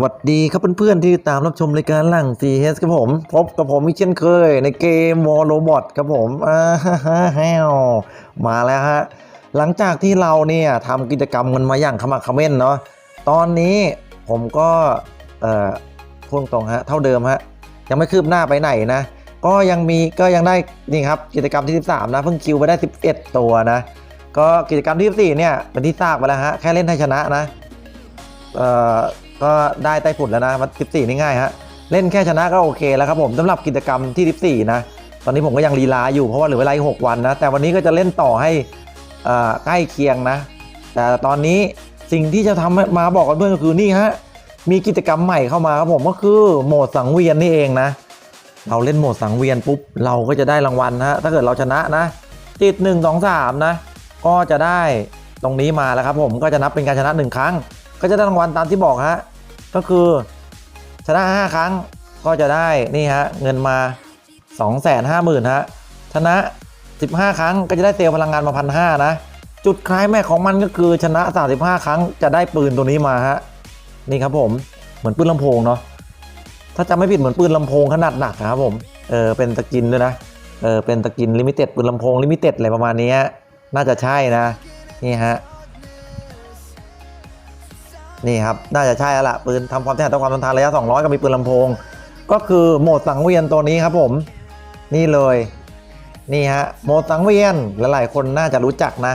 สวัสดีครับเพื่อนๆที่ตามรับชมรายการหลัง CS ครับผม พบกับผมอีกเช่นเคย ในเกม War Robot ครับผมอ่าฮ่าฮ่าวมาแล้วฮะ หลังจากที่เราเนี่ยทำกิจกรรมกันมาอย่างขมักเขม้นเนาะตอนนี้ผมก็เอ่อพูดตรงฮะ เท่าเดิมฮะ ยังไม่คืบหน้าไปไหนนะ ก็ยังมีก็ยังได้นี่ครับกิจกรรมที่ 13 นะเพิ่งคิวไปได้ 11 ตัวนะ ก็กิจกรรมที่ 14 เนี่ยเป็นที่ทราบไปแล้วฮะแค่เล่นให้ชนะนะเอ่อ ก็ได้ไต้ฝุ่นแล้วนะมัน14นี่ง่ายฮะเล่นแค่ชนะก็โอเคแล้วครับผมสำหรับกิจกรรมที่14นะตอนนี้ผมก็ยังลีลาอยู่เพราะว่าเหลือเวลาอีก6วันนะแต่วันนี้ก็จะเล่นต่อให้ใกล้เคียงนะ แต่ตอนนี้สิ่งที่จะทำมาบอกกันเพื่อนก็คือนี่ฮะมีกิจกรรมใหม่เข้ามาครับผมก็คือโหมดสังเวียนนี่เองนะ เราเล่นโหมดสังเวียนปุ๊บเราก็จะได้รางวัลนะฮะถ้าเกิดเราชนะนะติด1 2 3นะก็จะได้ตรงนี้มาแล้วครับผมก็จะนับเป็นการชนะ 1 ครั้ง ก็จะได้รางวัลตามที่บอกฮะก็คือชนะ 5 ครั้งก็จะได้นี่ฮะเงินมา 2 5 0 0 0 0ฮะชนะ 15 ครั้งก็จะได้เซลล์พลังงานมาพันห้านะ จุดคล้ายแม็กของมันก็คือชนะ 35 ครั้งจะได้ปืนตัวนี้มาฮะนี่ครับผมเหมือนปืนลำโพงเนาะถ้าจำไม่ผิดเหมือนปืนลำโพงขนาดหนักนะครับผมเออเป็นตะกินด้วยนะเออเป็นตะกินลิมิเต็ดปืนลำโพงลิมิเต็ดอะไรประมาณนี้น่าจะใช่นะนี่ฮะ นี่ครับ น่าจะใช่แล้วล่ะปืนทำความแท้ต่อความทนทานระยะ 200 ก็มีปืนลำโพง ก็คือโหมดสังเวียนตัวนี้ครับผม นี่เลย นี่ฮะ โหมดสังเวียน หลายๆ คนน่าจะรู้จักนะ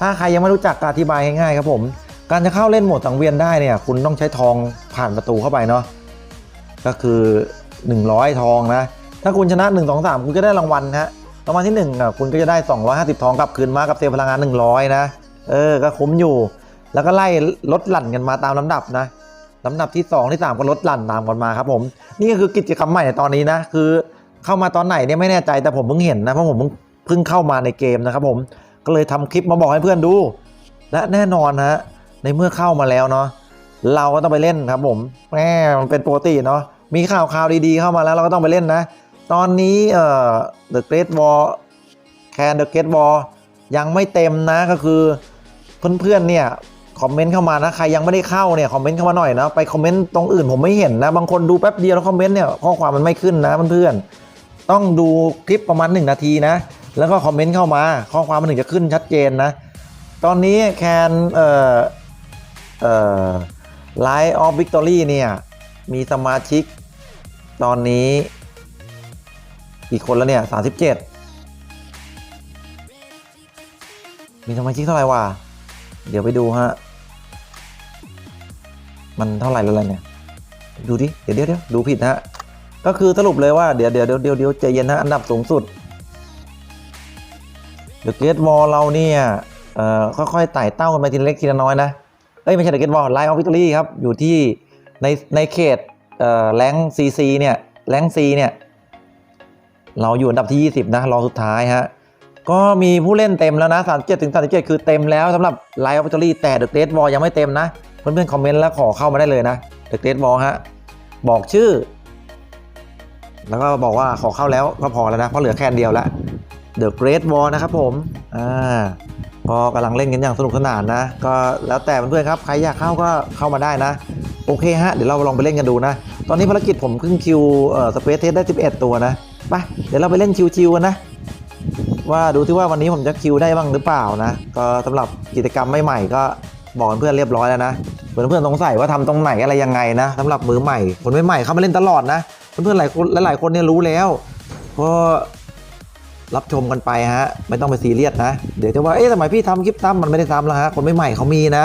ถ้าใครยังไม่รู้จักอธิบายง่ายๆครับผม การจะเข้าเล่นโหมดสังเวียนได้เนี่ย คุณต้องใช้ทองผ่านประตูเข้าไปเนาะ ก็คือ 100 ทองนะ ถ้าคุณชนะ 1 2 3 คุณก็ได้รางวัลฮะ รางวัลที่1อะคุณก็จะได้ 250 ทองกลับคืนมากับเซลล์พลังงาน 100 นะ เออ ก็คุ้มอยู่ แล้วก็ไล่ลดหลั่นกันมาตามลำดับนะลำดับที่ 2 ที่ 3 ก็ลดหลั่นตามกันมาครับผมนี่ก็คือกิจกรรมใหม่ในตอนนี้นะคือเข้ามาตอนไหนเนี่ยไม่แน่ใจแต่ผมเพิ่งเห็นนะเพราะผมเพิ่งเพิ่งเข้ามาในเกมนะครับผมก็เลยทำคลิปมาบอกให้เพื่อนดู และแน่นอนฮะในเมื่อเข้ามาแล้วเนาะเราก็ต้องไปเล่นครับผมแหมมันเป็นโปกติเนาะมีข่าวข่าวดีๆเข้ามาแล้วเราก็ต้องไปเล่นนะ ตอนนี้เอ่อ The Great War Can The Great War ยังไม่เต็มนะก็คือเพื่อนๆเนี่ย คอมเมนต์เข้ามานะใครยังไม่ได้เข้าเนี่ยคอมเมนต์เข้ามาหน่อยนะไปคอมเมนต์ตรงอื่นผมไม่เห็นนะบางคนดูแป๊บเดียวแล้วคอมเมนต์เนี่ยข้อความมันไม่ขึ้นนะเพื่อนๆต้องดูคลิปประมาณ 1 นาทีนะ แล้วก็คอมเมนต์เข้ามา ข้อความมันถึงจะขึ้นชัดเจนนะ ตอนนี้แคนเอ่อเอ่อไลท์ออฟวิกตอรี่เนี่ยมีสมาชิกตอนนี้กี่คนแล้วเนี่ย37มีสมาชิกเท่าไหร่วะ เดี๋ยวไปดูฮะ มันเท่าไหร่แล้วล่ะเนี่ย ดูดิเดี๋ยวเดี๋ยวเดี๋ยวดูผิดฮะ ก็คือสรุปเลยว่า เดี๋ยวเดี๋ยวเดี๋ยวเดี๋ยวใจเย็นฮะ อันดับสูงสุดเดอะเกตวอลเราเนี่ย เอ่อ ค่อยๆไต่เต้ากันไปทีละเล็กทีละน้อยนะ เอ้ย ไม่ใช่เดอะเกตวอลไลท์ออฟวิกตอรี่ครับ อยู่ที่ในในเขต เอ่อ แรงซีซีเนี่ย แรงซีเนี่ย เราอยู่อันดับที่ 20 นะ รองสุดท้ายฮะ ก็มีผู้เล่นเต็มแล้วนะ 37ถึง37 คือเต็มแล้วสำหรับไลฟ์ออฟฟิเชียแต่เดอะเกรทวอลยังไม่เต็มนะ เพื่อนๆคอมเมนต์แล้วขอเข้ามาได้เลยนะเดอะเกรทวอลฮะ บอกชื่อ แล้วก็บอกว่าขอเข้าแล้วก็พอแล้วนะ เพราะเหลือแค่เดียวล้วเดอะเกรทวอลนะครับผม อ่าก็กำลังเล่นกันอย่างสนุกสนานนะ ก็แล้วแต่เพื่อนๆครับ ใครอยากเข้าก็เข้ามาได้นะ โอเคฮะ เดี๋ยวเราลองไปเล่นกันดูนะ ตอนนี้ภารกิจผมขึ้นคิวเอ่อสเปซเทสได้ 11 ตัวนะ ไป เดี๋ยวเราไปเล่นชิวๆกันนะ ว่าดูที่ว่าวันนี้ผมจะคิวได้บ้างหรือเปล่านะ ก็สำหรับกิจกรรมใหม่ๆก็บอกเพื่อนเรียบร้อยแล้วนะเพื่อนเพื่อนสงสัยว่าทำตรงไหนอะไรยังไงนะสำหรับมือใหม่คนใหม่ๆเข้ามาเล่นตลอดนะ เพื่อนๆหลายคนหลายๆคนเนี่ยรู้แล้วก็รับชมกันไปฮะ ไม่ต้องไปซีเรียสนะ เดี๋ยวจะว่าเอ๊ะทำไมพี่ทำคลิปซ้ำมันไม่ได้ซ้ำแล้วฮะคนใหม่ๆเขามีนะ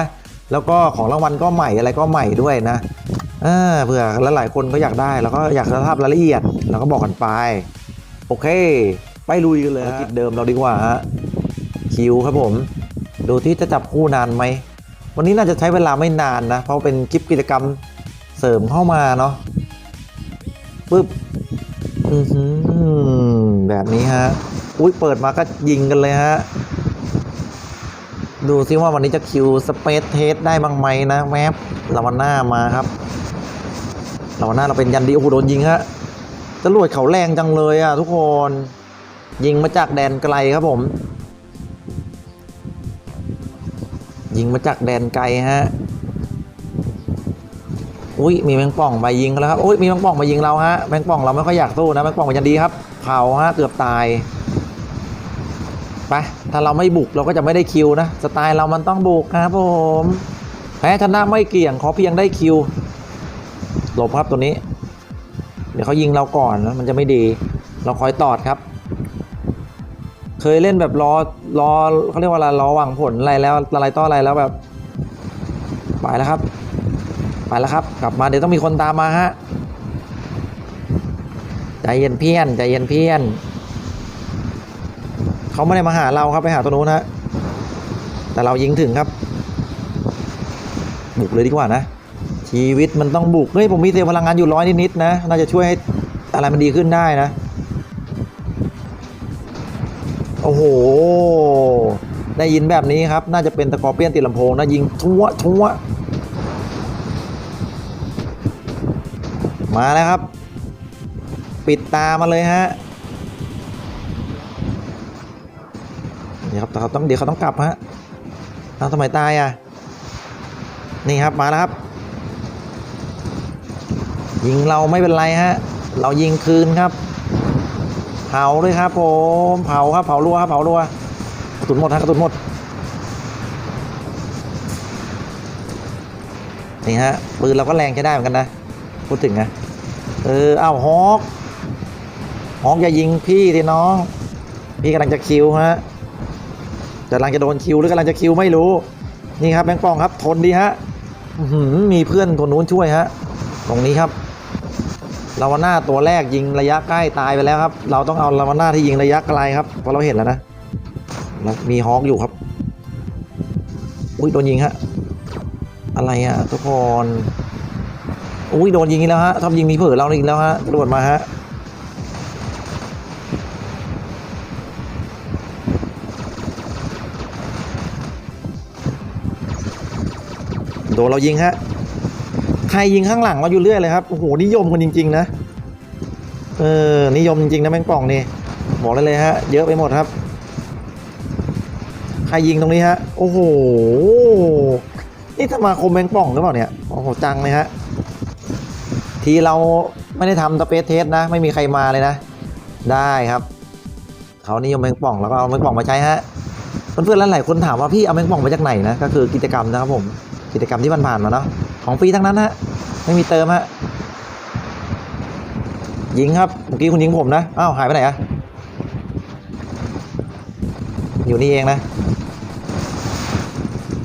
แล้วก็ของรางวัลก็ใหม่อะไรก็ใหม่ด้วยนะอ่าเผื่อหลายๆคนก็อยากได้ แล้วก็อยากทราบรายละเอียดเราก็บอกกันไป โอเค ไปลุยกันเลยภารกิจเดิมเราดีกว่าฮะคิวครับผม ดูที่จะจับคู่นานไหม วันนี้น่าจะใช้เวลาไม่นานนะ เพราะเป็นคลิปกิจกรรมเสริมเข้ามาเนาะปึ๊บแบบนี้ฮะ อุ้ยเปิดมาก็ยิงกันเลยฮะ ดูซิว่าวันนี้จะคิวสเปซเทสได้บ้างไหมนะแมปลาวันหน้ามาครับลาวันหน้าเราเป็นยันดีโอ้โหโดนยิงฮะจรวดเขาแรงจังเลยอะทุกคน ยิงมาจากแดนไกลครับผม ยิงมาจากแดนไกลฮะอุ้ยมีแมงป่องมายิงแล้วครับอุ้ยมีแมงป่องมายิงเราฮะแมงป่องเราไม่ค่อยอยากสู้นะแมงป่องมันจะดีครับเผาฮะเกือบตายไปถ้าเราไม่บุกเราก็จะไม่ได้คิวนะสไตล์เรามันต้องบุกครับผมแพ้ชนะไม่เกี่ยงขอเพียงได้คิวหลบครับตัวนี้ เดี๋ยวเขายิงเราก่อนนะมันจะไม่ดี เราคอยตอดครับ เคยเล่นแบบรอรอเขาเรียกว่าอะไรรอหวังผลอะไรแล้วอะไรต่ออะไรแล้วแบบไปแล้วครับไปแล้วครับ กลับมาเดี๋ยวต้องมีคนตามมาฮะใจเย็นเพี้ยนใจเย็นเพี้ยนเขาไม่ได้มาหาเราครับไปหาตัวนู้นฮะแต่เรายิงถึงครับ บุกเลยดีกว่านะ ชีวิตมันต้องบุกเฮ้ยผมมีเซลล์พลังงานอยู่ร้อยนิดๆนะ น่าจะช่วยให้อะไรมันดีขึ้นได้นะ โอ้โห ได้ยินแบบนี้ครับ น่าจะเป็นตะกอเปี้ยนติดลำโพงนะยิงทั่วทั่วมาแล้วครับ ปิดตามาเลยฮะเดี๋ยวครับแต่เขาต้องเดี๋ยวเขาต้องกลับฮะเอาทำไมตายอะ นี่ครับมาแล้วครับ ยิงเราไม่เป็นไรฮะ เรายิงคืนครับ เผาด้วยครับผมเผาครับเผารัวครับเผารัวกระสุนหมดฮะกระสุนหมดนี่ฮะปืนเราก็แรงใช้ได้เหมือนกันนะพูดถึงนะเอออ้าฮอกฮอกอย่ายิงพี่ทีน้อง พี่กำลังจะคิวฮะกำลังจะโดนคิวหรือกำลังจะคิวไม่รู้ นี่ครับแบงค์ปองครับทนดีฮะมีเพื่อนคนนู้นช่วยฮะตรงนี้ครับ ลาวาน่าตัวแรกยิงระยะใกล้ตายไปแล้วครับ เราต้องเอาลาวาน่าที่ยิงระยะไกลครับเพราะเราเห็นแล้วนะมีฮอกอยู่ครับ อุ้ยโดนยิงฮะอะไรอะทุกคนอุ้ยโดนยิงอีกแล้วฮะชอบยิงมีเผลอเราอีกแล้วฮะตรวจมาฮะโดนเรายิงฮะ ครยิงข้างหลังเราอยู่เรื่อยเลยครับโอ้โหนิยมกันจริง ๆ นะเออนิยมจริงๆนะแมงป่องนี่บอกเลยเลยฮะ เยอะไปหมดครับ ใครยิงตรงนี้ฮะ โอ้โหนี่สมาคมแมงป่องหรือเปล่าเนี่ยโอ้โหจังเลยฮะทีเราไม่ได้ทำสเปซเทสนะ ไม่มีใครมาเลยนะ ได้ครับเขานิยมแมงป่องแล้วก็เอาแมงป่องมาใช้ฮะเพื่อนๆหลายๆคนถามว่าพี่เอาแมงป่องมาจากไหนนะก็คือกิจกรรมนะครับผม กิจกรรมที่ผ่านๆมาเนาะของฟรีทั้งนั้นฮะไม่มีเติมฮะยิงครับเมื่อกี้คุณยิงผมนะอ้าวหายไปไหนอะอยู่นี่เองนะ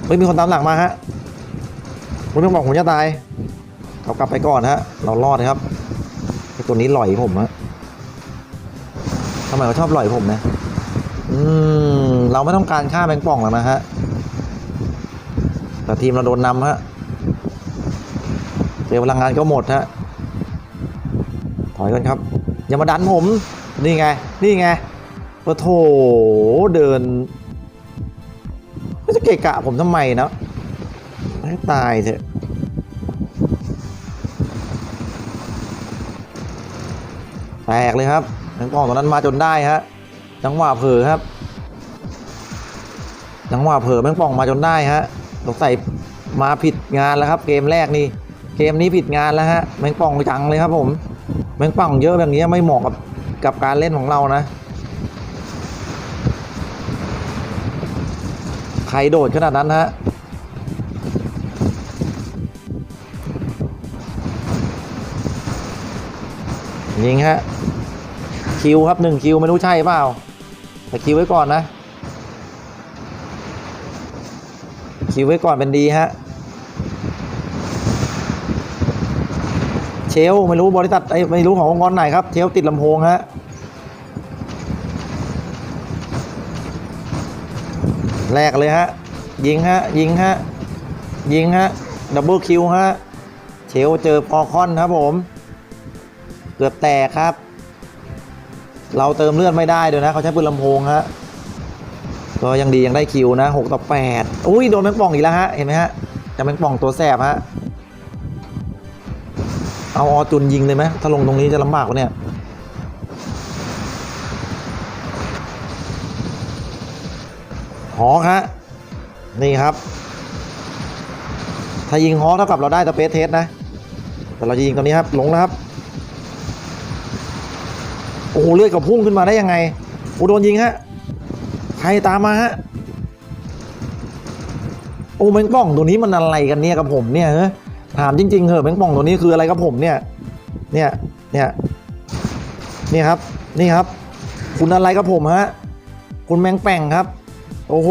เฮ้ยมีคนตามหลังมาฮะคุณต้องบอกผมจะตายเขากลับไปก่อนฮะเรารอดนะครับไอตัวนี้หล่อยผมฮะทำไมเขาชอบหล่อยผมนะอืมเราไม่ต้องการฆ่าแมงป่องแล้วนะฮะ แต่ทีมเราโดนนำฮะเสียพลังงานก็หมดฮะถอยกันครับ อย่ามาดันผม นี่ไง นี่ไงโอ้โถเดินไม่จะเกะกะผมทำไมนะให้ตายเถอะแตกเลยครับทั้งกองตรงนั้นมาจนได้ฮะจังหวะเผลอครับจังหวะเผลอแม่งป่องมาจนได้ฮะ สงสัยมาผิดงานแล้วครับ เกมแรกนี่เกมนี้ผิดงานแล้วฮะแมงป่องจังเลยครับผมแมงป่องเยอะแบบนี้ไม่เหมาะกับกับการเล่นของเรานะใครโดดขนาดนั้นฮะยิงฮะคิวครับหนึ่งคิวไม่รู้ใช่เปล่าแต่คิวไว้ก่อนนะ คิวไว้ก่อนเป็นดีฮะ เชลไม่รู้บริษัทไอ้ไม่รู้ขององค์กรไหนครับ เชลติดลำโพงฮะแรกเลยฮะ ยิงฮะ ยิงฮะ ยิงฮะ ดับเบิลคิวฮะ เชลเจอพอคอนครับผม เกือบแตกครับ เราเติมเลือดไม่ได้ด้วยนะ เขาใช้ปืนลำโพงฮะ ก็ยังดียังได้คิวนะ6ต่อ8อุ้ยโดนแมงป่องอีกแล้วฮะเห็นไหมฮะจะแมงป่องตัวแสบฮะเอาออจุนยิงเลยไหมถ้าลงตรงนี้จะลำบากวะเนี่ยฮอฮะนี่ครับ ถ้ายิงฮอเท่ากับเราได้สเปซเทสนะ แต่เราจะยิงตรงนี้ครับหลงแล้วครับโอ้โหเลือดกับพุ่งขึ้นมาได้ยังไงโอ้โดนยิงฮะ ใครตามมาฮะโอ้แมงป่องตัวนี้มันอะไรกันเนี่ยกับผมเนี่ยเฮ้ยถามจริงๆเหอะแมงป่องตัวนี้คืออะไรกับผมเนี่ย เนี่ยเนี่ยนี่ครับ นี่ครับ คุณอะไรกับผมฮะคุณแมงแป่งครับ โอ้โห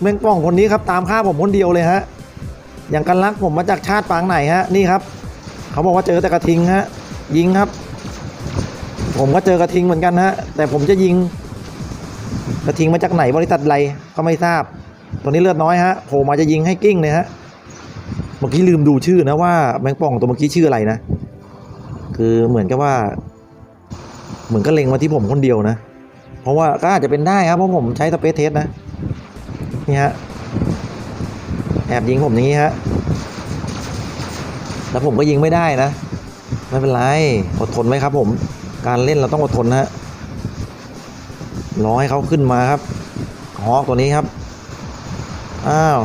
แมงป่องคนนี้ครับ ตามฆ่าผมคนเดียวเลยฮะอย่างกันรักผมมาจากชาติปางไหนฮะนี่ครับ เขาบอกว่าเจอแต่กระทิงฮะยิงครับ ผมก็เจอกระทิงเหมือนกันฮะแต่ผมจะยิง กระทิงมาจากไหนบริษัทอะไรก็ไม่ทราบตัวนี้เลือดน้อยฮะโผล่มาจะยิงให้กิ้งเลยฮะ เมื่อกี้ลืมดูชื่อนะว่าแมงป่องตัวเมื่อกี้ชื่ออะไรนะ คือเหมือนกับว่า เหมือนก็เล็งมาที่ผมคนเดียวนะ เพราะว่าก็อาจจะเป็นได้ครับเพราะผมใช้สเปซเทสนะ นี่ฮะ แอบยิงผมอย่างนี้ฮะ แล้วผมก็ยิงไม่ได้นะ ไม่เป็นไร อดทนไว้ครับผม การเล่นเราต้องอดทนนะฮะ รอให้เขาขึ้นมาครับ ฮอกตัวนี้ครับ อ้าว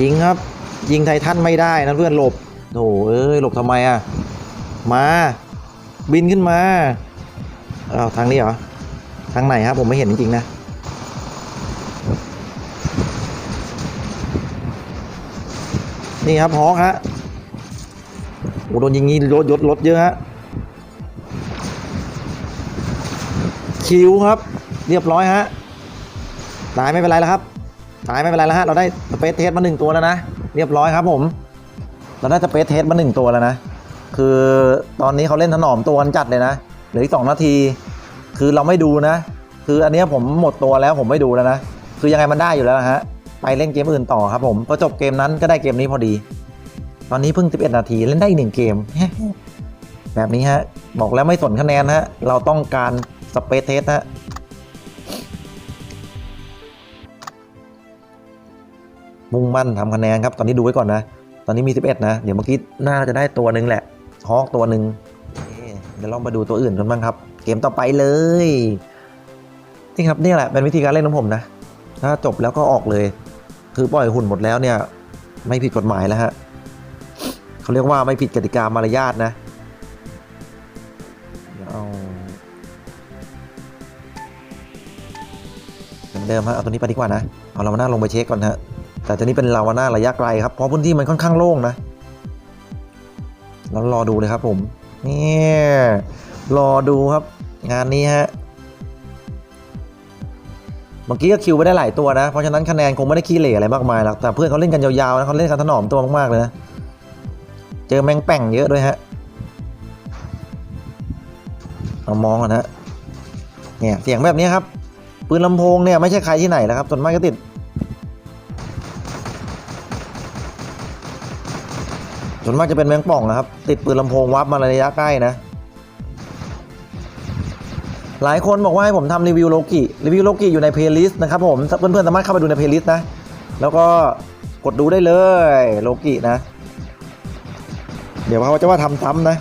ยิงครับ ยิงไททันไม่ได้นะเพื่อนหลบโถเอ้ยหลบทำไมอะ มา บินขึ้นมาอ้าวทางนี้เหรอ ทางไหนครับ ผมไม่เห็นจริงๆนะนี่ครับฮอกฮะโอ้โดนยิงงี้รถยศรถเยอะฮะ คิวครับ เรียบร้อยฮะตายไม่เป็นไรแล้วครับตายไม่เป็นไรแล้วฮะเราได้สเปซเทสมาหนึ่งตัวแล้วนะเรียบร้อยครับผม เราได้สเปซเทสมาหนึ่งตัวแล้วนะคือตอนนี้เขาเล่นถนอมตัวกันจัดเลยนะเหลืออีกสองนาที คือเราไม่ดูนะ คืออันนี้ผมหมดตัวแล้วผมไม่ดูแล้วนะคือยังไงมันได้อยู่แล้วนะฮะไปเล่นเกมอื่นต่อครับผมพอจบเกมนั้นก็ได้เกมนี้พอดี ตอนนี้เพิ่ง 11 นาทีเล่นได้อีกหนึ่งเกม แบบนี้ฮะ บอกแล้วไม่สนคะแนนฮะ เราต้องการ สเปซเทสฮะมุ่งมั่นทำคะแนนครับ ตอนนี้ดูไว้ก่อนนะ ตอนนี้มี 11 นะ เดี๋ยวเมื่อกี้น่าจะได้ตัวหนึ่งแหละฮอกตัวหนึ่งเคเดี๋ยวลองมาดูตัวอื่นกันบ้างครับ เกมต่อไปเลย นี่ครับนี่แหละเป็นวิธีการเล่นของผมนะ ถ้าจบแล้วก็ออกเลย คือปล่อยหุ่นหมดแล้วเนี่ย ไม่ผิดกฎหมายแล้วฮะเขาเรียกว่าไม่ผิดกติกามารยาทนะ เอนเดิมฮะเอาตัวนี้ไปดีกว่านะ เอาลาวาน่าลงไปเช็คก่อนฮะ แต่ตัวนี้เป็นลาวาน่าระยะไกลครับ เพราะพื้นที่มันค่อนข้างโล่งนะแล้วรอดูเลยครับผม เนี่ย รอดูครับ งานนี้ฮะ เมื่อกี้ก็คิวไปได้หลายตัวนะ เพราะฉะนั้นคะแนนคงไม่ได้ขี้เหร่อะไรมากมายหรอก แต่เพื่อนเขาเล่นกันยาวๆนะเขาเล่นกันถนอมตัวมากๆเลยนะ เจอแมงแป่งเยอะด้วยฮะ เอามองก่อนฮะเนี่ยเสียงแบบนี้ครับ ปืนลำโพงเนี่ยไม่ใช่ใครที่ไหนแล้วครับส่วนมากก็ติดส่วนมากจะเป็นแมงป่องนะครับ ติดปืนลำโพงวับมาระยะใกล้นะ หลายคนบอกว่าให้ผมทำรีวิวโลกิรีวิวโลกิอยู่ในเพลย์ลิสต์นะครับผมเพื่อนๆสามารถเข้าไปดูในเพลย์ลิสต์นะ แล้วก็กดดูได้เลยโลกินะ เดี๋ยวเขาจะว่าทำซ้ำนะ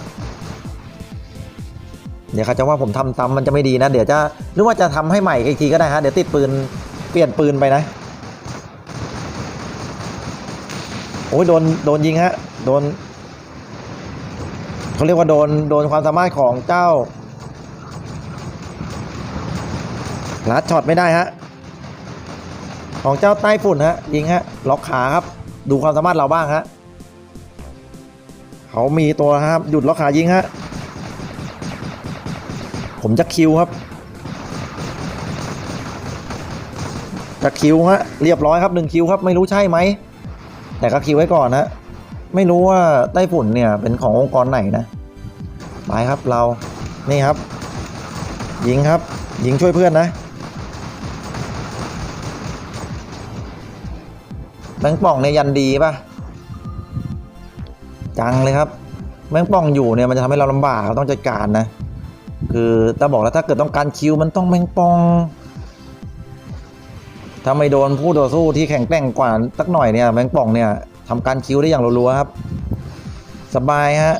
เดี๋ยวเขาจะว่าผมทำซ้ำมันจะไม่ดีนะ เดี๋ยวจะหรือว่าจะทำให้ใหม่อีกทีก็ได้ฮะเดี๋ยวติดปืนเปลี่ยนปืนไปนะโอ้ยโดนโดนยิงฮะโดนเขาเรียกว่าโดนโดนความสามารถของเจ้าลัดช็อตไม่ได้ฮะของเจ้าใต้ฝุ่นฮะยิงฮะล็อกขาครับ ดูความสามารถเราบ้างฮะเขามีตัวครับหยุดล็อกขายิงฮะ ผมจะคิวครับ จะคิวฮะเรียบร้อยครับหนึ่งคิวครับ ไม่รู้ใช่ไหม แต่ก็คิวไว้ก่อนนะไม่รู้ว่าไต้ฝุ่นเนี่ยเป็นขององค์กรไหนนะไปครับเรานี่ครับ ยิงครับ ยิงช่วยเพื่อนนะแมงป่องเนี่ยยันดีป่ะ จังเลยครับ แมงป่องอยู่เนี่ยมันจะทำให้เราลำบากเราต้องจัดการนะ คือถ้าบอกแล้วถ้าเกิดต้องการคิวมันต้องแมงปอง ถ้าไม่โดนผู้ต่อสู้ที่แข็งแกร่งกว่าสักหน่อยเนี่ยแมงป่องเนี่ยทำการคิวได้อย่างรัวๆครับ สบายฮะ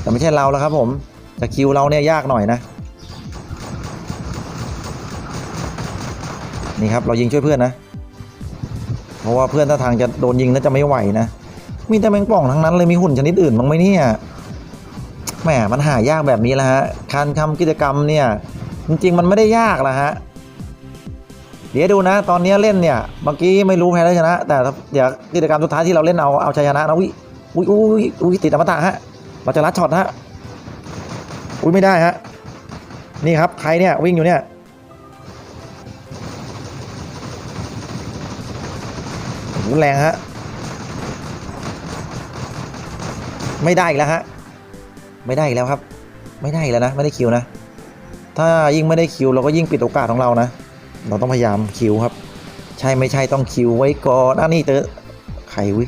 แต่ไม่ใช่เราแล้วครับผมแต่คิวเราเนี่ยยากหน่อยนะนี่ครับเรายิงช่วยเพื่อนนะ เพราะว่าเพื่อนถ้าทางจะโดนยิงน่าจะไม่ไหวนะ มีแต่แมงป่องทั้งนั้นเลยมีหุ่นชนิดอื่นบ้างไหมเนี่ย แหมมันหายากแบบนี้แหละฮะการทำกิจกรรมเนี่ย จริงๆ มันไม่ได้ยากละฮะเดี๋ยวดูนะ ตอนนี้เล่นเนี่ยเมื่อกี้ไม่รู้แพ้ได้ชนะ แต่เดี๋ยวกิจกรรมสุดท้ายที่เราเล่นเอาเอาชัยชนะนะอุ้ยอุ้ยอุ้ยอุ้ยติดอมตะฮะเราจะรัดช็อตฮะอุ้ยไม่ได้ฮะนี่ครับใครเนี่ยวิ่งอยู่เนี่ยโหแรงฮะไม่ได้อีกแล้วฮะ ไม่ได้อีกแล้วครับ ไม่ได้อีกแล้วนะ ไม่ได้คิวนะ ถ้ายิ่งไม่ได้คิวเราก็ยิ่งปิดโอกาสของเรานะ เราต้องพยายามคิวครับ ใช่ไม่ใช่ต้องคิวไว้ก่อนอะนี่เจอใครวิ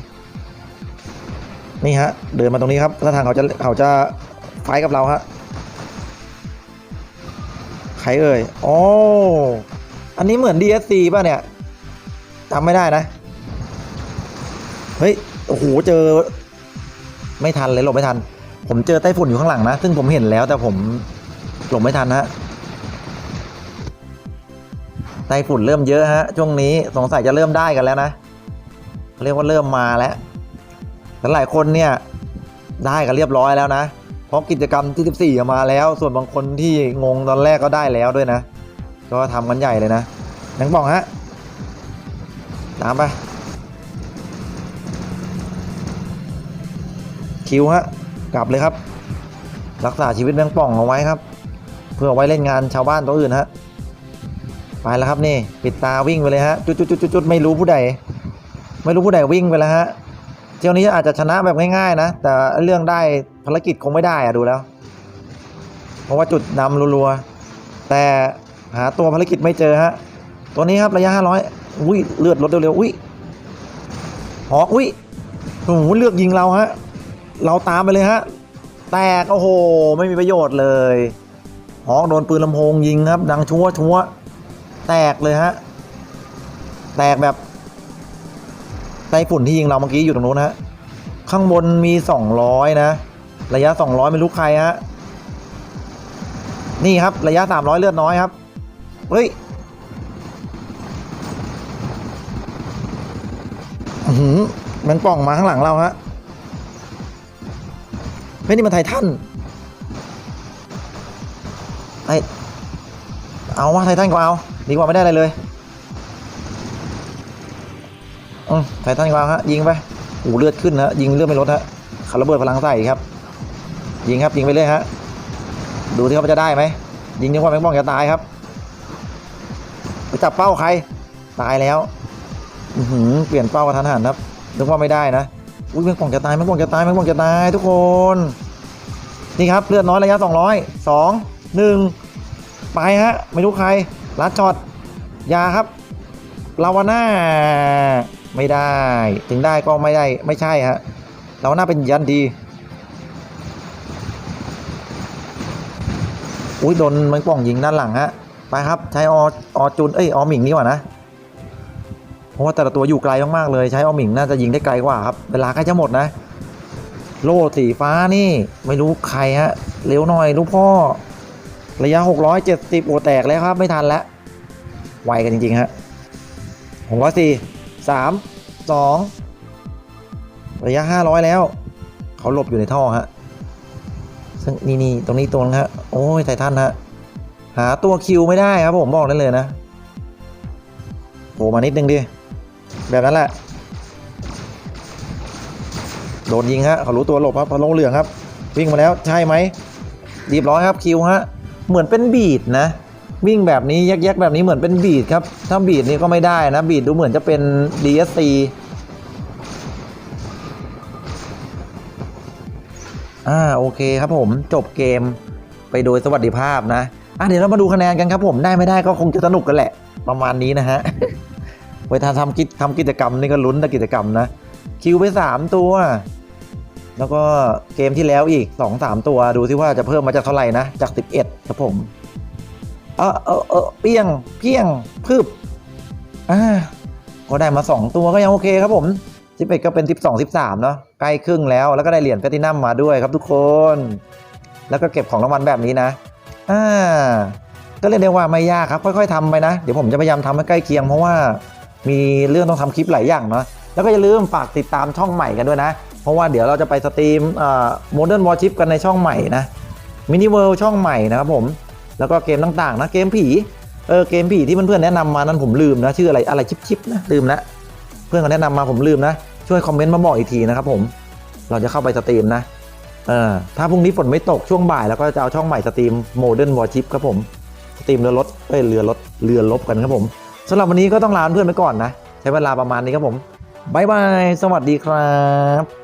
นี่ฮะ เดินมาตรงนี้ครับถ้าทางเขาจะเขาจะไฟกับเราฮะใครเอ่ยอ๋ออันนี้เหมือน DSC ป่ะเนี่ยจำไม่ได้นะ เฮ้ย โอ้โห เจอ ไม่ทันเลยหลบไม่ทัน ผมเจอไต้ฝุ่นอยู่ข้างหลังนะ ซึ่งผมเห็นแล้วแต่ผมหลบไม่ทันฮะไต้ฝุ่นเริ่มเยอะฮะช่วงนี้สงสัยจะเริ่มได้กันแล้วนะเรียกว่าเริ่มมาแล้วแต่หลายคนเนี่ยได้กันเรียบร้อยแล้วนะ เพราะกิจกรรมที่14มาแล้ว ส่วนบางคนที่งงตอนแรกก็ได้แล้วด้วยนะ ก็ทำกันใหญ่เลยนะนังบอกฮะตามไปคิวฮะ กลับเลยครับ รักษาชีวิตแมงป่องเอาไว้ครับ เพื่อไว้เล่นงานชาวบ้านตัวอื่นฮะไปแล้วครับนี่ ปิดตาวิ่งไปเลยฮะจุดจุดจุดจุดไม่รู้ผู้ใด ไม่รู้ผู้ใดวิ่งไปแล้วฮะเที่ยวนี้อาจจะชนะแบบง่ายๆนะ แต่เรื่องได้ภารกิจคงไม่ได้อะดูแล้ว เพราะว่าจุดนำรัวๆแต่หาตัวภารกิจไม่เจอฮะตัวนี้ครับระยะ 500อุ้ยเลือดลดเร็วๆอุ้ยหอกอุ้ยโอ้โหเลือกยิงเราฮะ เราตามไปเลยฮะ แตก โอ้โห ไม่มีประโยชน์เลยหอกโดนปืนลำโพงยิงครับ ดังชัวชัวแตกเลยฮะ แตกแบบไต้ฝุ่นที่ยิงเราเมื่อกี้อยู่ตรงนู้นฮะ ข้างบนมี 200 นะ ระยะ 200 ไม่รู้ใครฮะ นี่ครับระยะ 300 เลือดน้อยครับ เฮ้ยหือมันป่องมาข้างหลังเราฮะ ฮ้ยนี่มันไททันไอเอาว่าไททันก็เอาดีกว่าไม่ได้อะไรเลยอืมไททันก็เอาฮะยิงไปโอ้เลือดขึ้นฮะยิงเลือดไม่ลดฮะขาระเบิดพลังใส่ครับ ยิงครับยิงไปเลยฮะดูที่เขาจะได้ไหมยิงนึกว่าแมงป่องจะตายครับไปจับเป้าใครตายแล้วอืเปลี่ยนเป้ากระทันหันครับนึกว่าไม่ได้นะอุ้ยแมงป่องจะตายแมงป่องจะตายแมงป่องจะตายทุกคน นี่ครับเลือดน้อยระยะ 200 2 1 ไปฮะ ไม่รู้ใครลัดช็อตยาครับลาวาน่าไม่ได้ ถึงได้ก็ไม่ได้ไม่ใช่ฮะลาวาน่าเป็นยันดีอุ้ยโดนแมงป่องยิงด้านหลังฮะไปครับใช้อออจุนเอ้ยออหมิงนี่ว่านะเพราะว่าแต่ละตัวอยู่ไกลมากๆเลย ใช้ออหมิงน่าจะยิงได้ไกลกว่าครับเวลาใกล้จะหมดนะ โล่สีฟ้านี่ไม่รู้ใครฮะเร็วหน่อยลูกพ่อ ระยะ 670 โอแตกแล้วครับ ไม่ทันแล้วไวกันจริง ๆ ฮะหกร้อยสี่สามสองระยะ 500 แล้ว เขาหลบอยู่ในท่อฮะซึ่งนี่นี่ตรงนี้ตรงนะฮะโอ้ยไททันฮะหาตัวคิวไม่ได้ครับผมบอกได้เลยนะโผล่มานิดนึงดิ แบบนั้นแหละ โดนยิงฮะเขารู้ตัวหลบครับพอลงเหลืองครับ วิ่งมาแล้วใช่ไหมรีบร้อยครับคิวฮะเหมือนเป็นบีดนะ วิ่งแบบนี้แยกๆแบบนี้เหมือนเป็นบีดครับ ถ้าบีดนี่ก็ไม่ได้นะบีดดูเหมือนจะเป็น DSC อ่าโอเคครับผมจบเกมไปโดยสวัสดิภาพนะอะเดี๋ยวเรามาดูคะแนนกันครับผมได้ไม่ได้ก็คงจะสนุกกันแหละ ประมาณนี้นะฮะเวลาทำกิจทำกิจกรรมนี่ก็ลุ้นแต่กิจกรรมนะ คิวไป 3 ตัว แล้วก็เกมที่แล้วอีก 2 3 ตัวดูซิว่าจะเพิ่มมาจากเท่าไหร่นะ จาก 11 ครับผมเออเออเออเปี้ยงเพี้ยงพืบอ่าก็ได้มา 2 ตัวก็ยังโอเคครับผม11ก็เป็น 12 13 เนาะใกล้ครึ่งแล้วแล้วก็ได้เหรียญแพลตินัมมาด้วยครับทุกคน แล้วก็เก็บของรางวัลแบบนี้นะอ่าก็เรียกได้ว่าไม่ยากครับ ค่อย ๆทำไปนะ เดี๋ยวผมจะพยายามทำให้ใกล้เคียงเพราะว่ามีเรื่องต้องทำคลิปหลายอย่างเนาะแล้วก็อย่าลืมฝากติดตามช่องใหม่กันด้วยนะ เพราะว่าเดี๋ยวเราจะไปสตรีมโมเดิร์นวอร์ชิปกันในช่องใหม่นะมินิเวิลช่องใหม่นะครับผม แล้วก็เกมต่างๆนะเกมผีเออเกมผีที่เพื่อนๆแนะนำมานั้นผมลืมนะชื่ออะไรอะไรชิปๆนะลืมละเพื่อนเขาแนะนำมาผมลืมนะช่วยคอมเมนต์มาบอกอีกทีนะครับผมเราจะเข้าไปสตรีมนะเออถ้าพรุ่งนี้ฝนไม่ตกช่วงบ่ายแล้วก็จะเอาช่องใหม่สตรีมโมเดิร์นวอร์ชิปครับผมสตรีมเรือรถเอ้ยเรือรถเรือลบกันครับผมสำหรับวันนี้ก็ต้องลาเพื่อนไปก่อนนะ ใช้เวลาประมาณนี้ครับผมบายบาย สวัสดีครับ